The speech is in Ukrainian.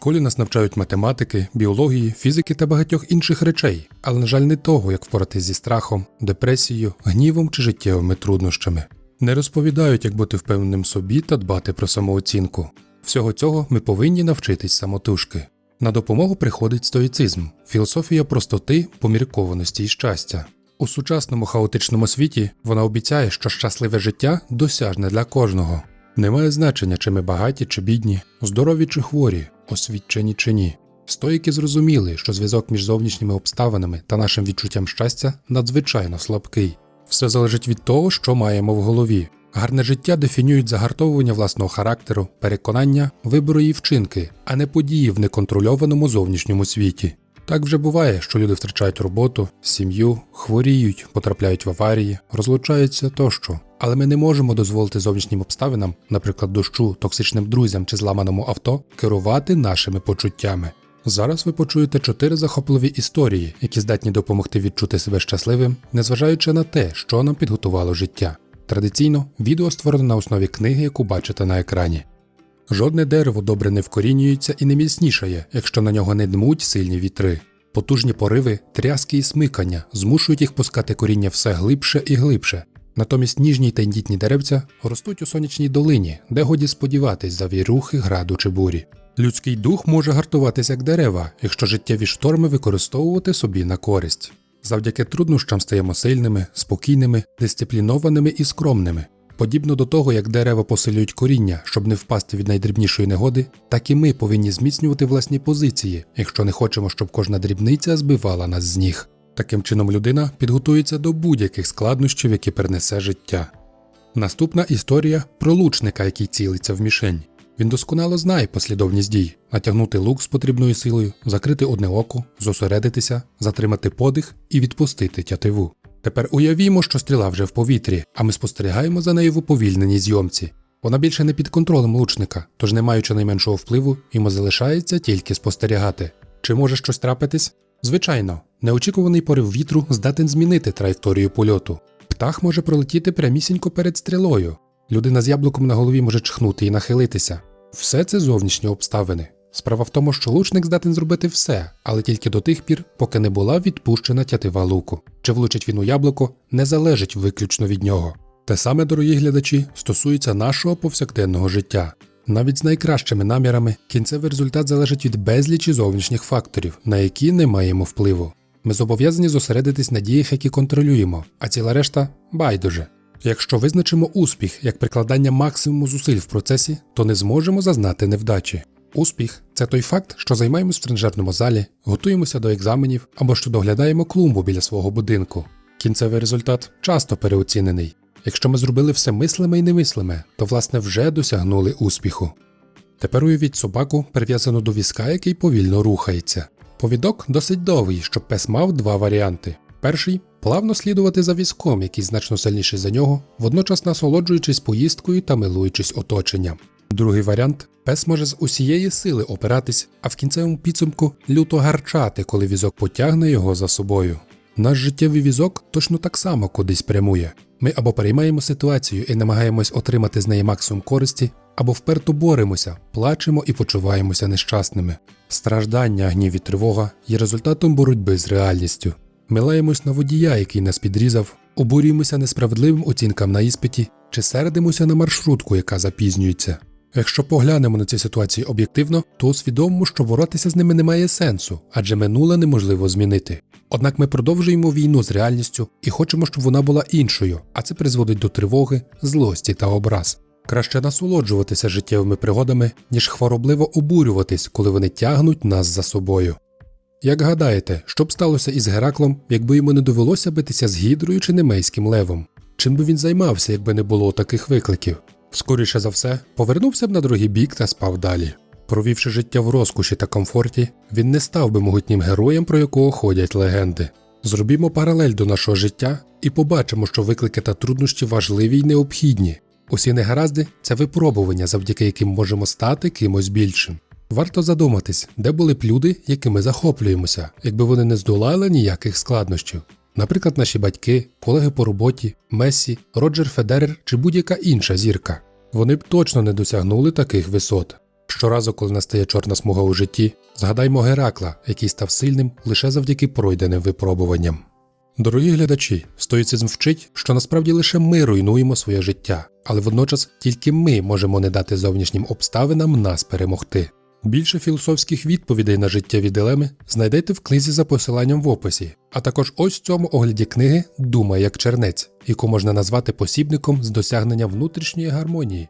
школі нас навчають математики, біології, фізики та багатьох інших речей, але, на жаль, не того, як впоратись зі страхом, депресією, гнівом чи життєвими труднощами. Не розповідають, як бути впевненим собі та дбати про самооцінку. Всього цього ми повинні навчитись самотужки. На допомогу приходить стоїцизм, філософія простоти, поміркованості і щастя. У сучасному хаотичному світі вона обіцяє, що щасливе життя досяжне для кожного. Немає значення, чи ми багаті чи бідні, здорові чи хворі, освічені чи ні. Стоїки зрозуміли, що зв'язок між зовнішніми обставинами та нашим відчуттям щастя надзвичайно слабкий. Все залежить від того, що маємо в голові. Гарне життя дефінюють загартовування власного характеру, переконання, вибору і вчинки, а не події в неконтрольованому зовнішньому світі. Так вже буває, що люди втрачають роботу, сім'ю, хворіють, потрапляють в аварії, розлучаються тощо. Але ми не можемо дозволити зовнішнім обставинам, наприклад, дощу, токсичним друзям чи зламаному авто, керувати нашими почуттями. Зараз ви почуєте чотири захопливі історії, які здатні допомогти відчути себе щасливим, незважаючи на те, що нам підготувало життя. Традиційно відео створено на основі книги, яку бачите на екрані. Жодне дерево добре не вкорінюється і не міцнішає, якщо на нього не дмуть сильні вітри. Потужні пориви, тряски і смикання змушують їх пускати коріння все глибше і глибше. Натомість ніжні й тендітні деревця ростуть у сонячній долині, де годі сподіватись за вірухи, граду чи бурі. Людський дух може гартуватися як дерева, якщо життєві шторми використовувати собі на користь. Завдяки труднощам стаємо сильними, спокійними, дисциплінованими і скромними. Подібно до того, як дерева посилюють коріння, щоб не впасти від найдрібнішої негоди, так і ми повинні зміцнювати власні позиції, якщо не хочемо, щоб кожна дрібниця збивала нас з ніг. Таким чином людина підготується до будь-яких складнощів, які перенесе життя. Наступна історія про лучника, який цілиться в мішень. Він досконало знає послідовність дій: натягнути лук з потрібною силою, закрити одне око, зосередитися, затримати подих і відпустити тятиву. Тепер уявімо, що стріла вже в повітрі, а ми спостерігаємо за нею в уповільненій зйомці. Вона більше не під контролем лучника, тож не маючи найменшого впливу, йому залишається тільки спостерігати. Чи може щось трапитись? Звичайно, неочікуваний порив вітру здатен змінити траєкторію польоту. Птах може пролетіти прямісінько перед стрілою. Людина з яблуком на голові може чхнути і нахилитися. Все це зовнішні обставини. Справа в тому, що лучник здатен зробити все, але тільки до тих пір, поки не була відпущена тятива луку. Чи влучить він у яблуко, не залежить виключно від нього. Те саме, дорогі глядачі, стосується нашого повсякденного життя. Навіть з найкращими намірами кінцевий результат залежить від безлічі зовнішніх факторів, на які не маємо впливу. Ми зобов'язані зосередитись на діях, які контролюємо, а ціла решта байдуже. Якщо визначимо успіх як прикладання максимуму зусиль в процесі, то не зможемо зазнати невдачі. Успіх це той факт, що займаємось в тренажерному залі, готуємося до екзаменів або що доглядаємо клумбу біля свого будинку. Кінцевий результат часто переоцінений. Якщо ми зробили все мислиме і немислиме, то власне вже досягнули успіху. Тепер уявіть собаку, прив'язану до візка, який повільно рухається. Повідок досить довгий, щоб пес мав два варіанти. Перший плавно слідувати за візком, який значно сильніший за нього, водночас насолоджуючись поїздкою та милуючись оточенням. Другий варіант пес може з усієї сили опиратись, а в кінцевому підсумку люто гарчати, коли візок потягне його за собою. Наш життєвий візок точно так само кудись прямує. Ми або переймаємо ситуацію і намагаємось отримати з неї максимум користі, або вперто боремося, плачемо і почуваємося нещасними. Страждання, гнів і тривога є результатом боротьби з реальністю. Ми лаємось на водія, який нас підрізав, обурюємося несправедливим оцінкам на іспиті чи сердимося на маршрутку, яка запізнюється. Якщо поглянемо на ці ситуації об'єктивно, то усвідомимо, що боротися з ними немає сенсу, адже минуле неможливо змінити. Однак ми продовжуємо війну з реальністю і хочемо, щоб вона була іншою, а це призводить до тривоги, злості та образ. Краще насолоджуватися життєвими пригодами, ніж хворобливо обурюватись, коли вони тягнуть нас за собою. Як гадаєте, що б сталося із Гераклом, якби йому не довелося битися з гідрою чи немейським левом? Чим би він займався, якби не було таких викликів? Скоріше за все, повернувся б на другий бік та спав далі. Провівши життя в розкоші та комфорті, він не став би могутнім героєм, про якого ходять легенди. Зробімо паралель до нашого життя і побачимо, що виклики та труднощі важливі й необхідні. Усі негаразди це випробування, завдяки яким можемо стати кимось більшим. Варто задуматись, де були б люди, якими захоплюємося, якби вони не здолали ніяких складнощів. Наприклад, наші батьки, колеги по роботі, Мессі, Роджер Федерер чи будь-яка інша зірка. Вони б точно не досягнули таких висот. Щоразу, коли настає чорна смуга у житті, згадаймо Геракла, який став сильним лише завдяки пройденим випробуванням. Дорогі глядачі, стоїцизм вчить, що насправді лише ми руйнуємо своє життя, але водночас тільки ми можемо не дати зовнішнім обставинам нас перемогти. Більше філософських відповідей на життєві дилеми знайдете в книзі за посиланням в описі, а також ось в цьому огляді книги Думай як чернець, яку можна назвати посібником з досягнення внутрішньої гармонії.